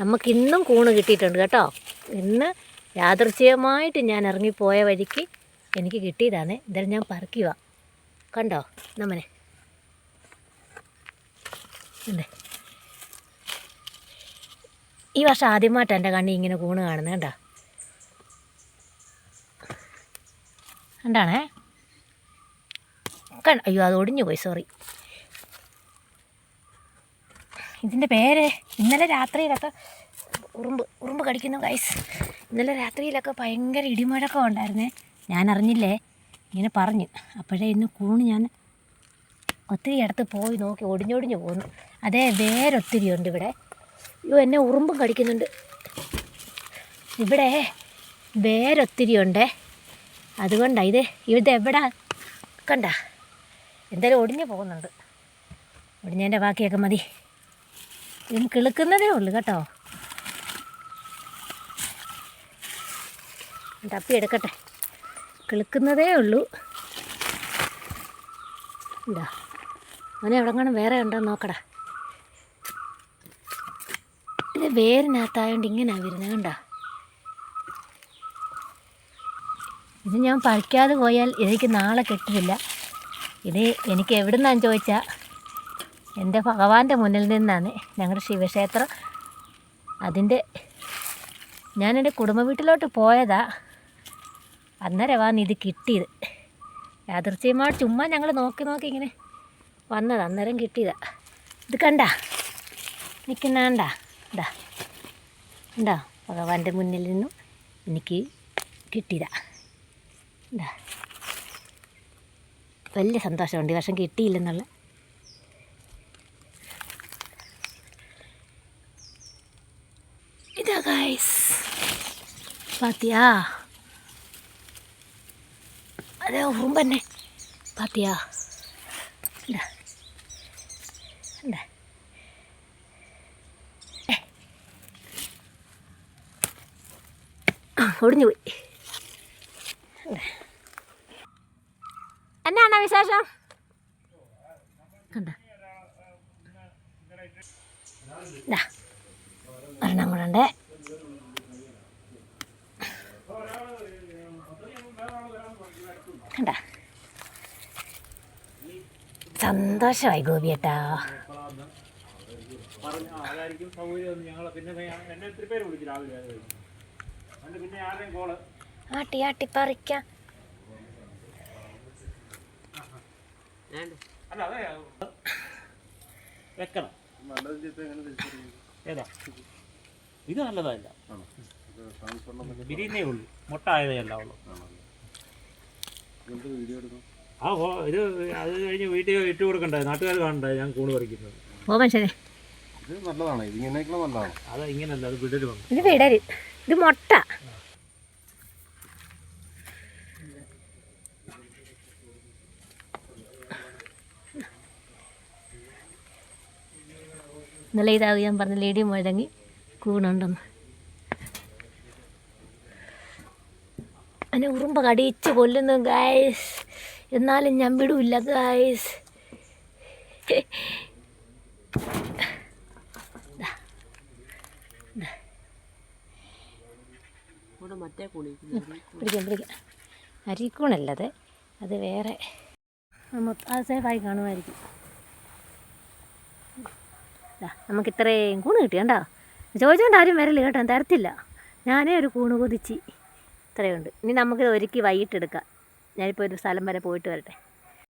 നമുക്ക് ഇന്നും കൂണ് കിട്ടിയിട്ടുണ്ട് കേട്ടോ. ഇന്ന് യാദൃച്ഛികമായിട്ട് ഞാൻ ഇറങ്ങിപ്പോയ വഴിക്ക് എനിക്ക് കിട്ടിയതാണ്. എന്തായാലും ഞാൻ പറിക്കുക കണ്ടോ? നമ്മനെ അല്ലേ ഈ വർഷം ആദ്യമായിട്ടാണ് എന്റെ കണ്ണി ഇങ്ങനെ കൂണ് കാണുന്നത് കണ്ടോ? കണ്ടാണേ? കണ്ട അയ്യോ അത് ഒടിഞ്ഞു പോയി. സോറി ഇതിന്റെ പേര് ഇന്നലെ രാത്രിയിലൊക്കെ ഉറുമ്പ് ഉറുമ്പ് കടിക്കുന്നു ഗൈസ് ഇന്നലെ രാത്രിയിലൊക്കെ ഭയങ്കര ഇടിമുഴക്കം ഉണ്ടായിരുന്നേ. ഞാൻ അറിഞ്ഞില്ലേ ഇങ്ങനെ പറഞ്ഞു. അപ്പോഴേ ഇന്ന് കൂണ് ഞാൻ ഒത്തിരി ഇടത്ത് പോയി നോക്കി ഒടിഞ്ഞൊടിഞ്ഞ് പോന്നു. അതേ വേരൊത്തിരി ഉണ്ട് ഇവിടെ. അയ്യോ എന്നെ ഉറുമ്പും കടിക്കുന്നുണ്ട്. ഇവിടെ വേരൊത്തിരി ഉണ്ട്. അതുകൊണ്ടാണ് ഇത് ഇത് എവിടെ? കണ്ട? എന്തായാലും ഒടിഞ്ഞു പോകുന്നുണ്ട്. ഒടിഞ്ഞതിന്റെ ബാക്കിയൊക്കെ മതി. ഇതിന് കിളുക്കുന്നതേ ഉള്ളൂ കേട്ടോ. തപ്പി എടുക്കട്ടെ. കിളുക്കുന്നതേ ഉള്ളൂ. എന്താ എവിടെ കാണും വേറെ ഉണ്ടോ നോക്കടാ. ഇത് വേരിനകത്തായോണ്ട് ഇങ്ങനെയാണ് വരുന്നത് കണ്ടോ? ഇത് ഞാൻ പറിക്കാതെ പോയാൽ എനിക്ക് നാളെ കിട്ടില്ല ഇത് എനിക്ക് എവിടുന്നാന്ന് ചോദിച്ചാൽ എന്റെ ഭഗവാന്റെ മുന്നിൽ നിന്നാണ് ഞങ്ങളുടെ ശിവക്ഷേത്രം. അതിന്റെ ഞാൻ എന്റെ കുടുംബ വീട്ടിലോട്ട് പോയതാ. അന്നേരമാണ് ഇത് കിട്ടിയത്. യാദൃച്ഛികമായിട്ട് ചുമ്മാ ഞങ്ങൾ നോക്കി നോക്കി ഇങ്ങനെ വന്നത്. അന്നേരം കിട്ടിയതാ. ഇത് കണ്ട? നിൽക്കുന്നാണ്ടാ ഇതാ. ഉണ്ടോ ഭഗവാന്റെ മുന്നിൽ നിന്നും എനിക്ക് കിട്ടിയതാ. ഇതാ. വലിയ സന്തോഷമുണ്ട്. ഈ വർഷം കിട്ടിയില്ലെന്നുള്ള ഗൈസ് പാത്തിയാ അതെ ഉറുമ്പന്നെ പാത്തിയാ ഇതാ ഏ. ഒടിഞ്ഞു പോയി എന്നാണ് വിശേഷം കണ്ട ഒരെണ്ണം കൂടെ ഉണ്ട് കണ്ട സന്തോഷമായി ഗോപിയേട്ടാ പറഞ്ഞു അതായിരിക്കും സൗകര്യം ഞങ്ങൾ പിന്നെ ഞാൻ- എന്നെ ഒത്തിരി പേര് വിളിച്ചു രാവിലെ അത് കഴിഞ്ഞ്. അതുകൊണ്ട് സന്തോഷമായി ഗോപി ഏട്ടാ ആട്ടി ആട്ടി പറിക്കാം വെക്കണം ഏതാ ഇത് നല്ലതല്ല ബിരിയാണിയേ ഉള്ളൂ മുട്ട ആയതേ അല്ല ഉള്ളൂ ആ ഓ ഇത് അത് കഴിഞ്ഞ് വീട്ടിൽ ഇട്ട് കൊടുക്കണ്ടേ നാട്ടുകാർ കാണണ്ടേ ഞാൻ കൂണ് പറിക്കുന്നത്. ഓ മനുഷ്യനെ. ഇത് നല്ലതാണ്. ഇത് ഇങ്ങനെയൊക്കെ നല്ലതാണ്. അത് ഇങ്ങനല്ല അത് വിടര് വന്നു. ഇത് വിടര്. ഇത് മുട്ട. ഇന്നലെ ഇതാവും ഞാൻ പറഞ്ഞ ലേഡി മുഴങ്ങി കൂണുണ്ടെന്ന്. അതിനെ ഉറുമ്പ് കടിച്ച് കൊല്ലുന്നു ഗായ്സ് എന്നാലും ഞാൻ വിടൂല്ല ഗായ്സ് പിടിക്കാം പിടിക്കാം. അരിക്കൂണല്ലത് അത് വേറെ. അത് സേഫായി കാണുമായിരിക്കും. നമുക്ക് ഇത്രയും കൂണ് കിട്ടി കണ്ടോ? ചോദിച്ചോണ്ട് ആരും വരല്ല കേട്ടോ തരത്തില്ല. ഞാനേ ഒരു കൂണ് കൊതിച്ച്. ഇത്രയുണ്ട്. ഇനി നമുക്കിത് ഒരുക്കി വൈകിട്ടെടുക്കാം. ഞാനിപ്പോൾ ഒരു സ്ഥലം വരെ പോയിട്ട് വരട്ടെ.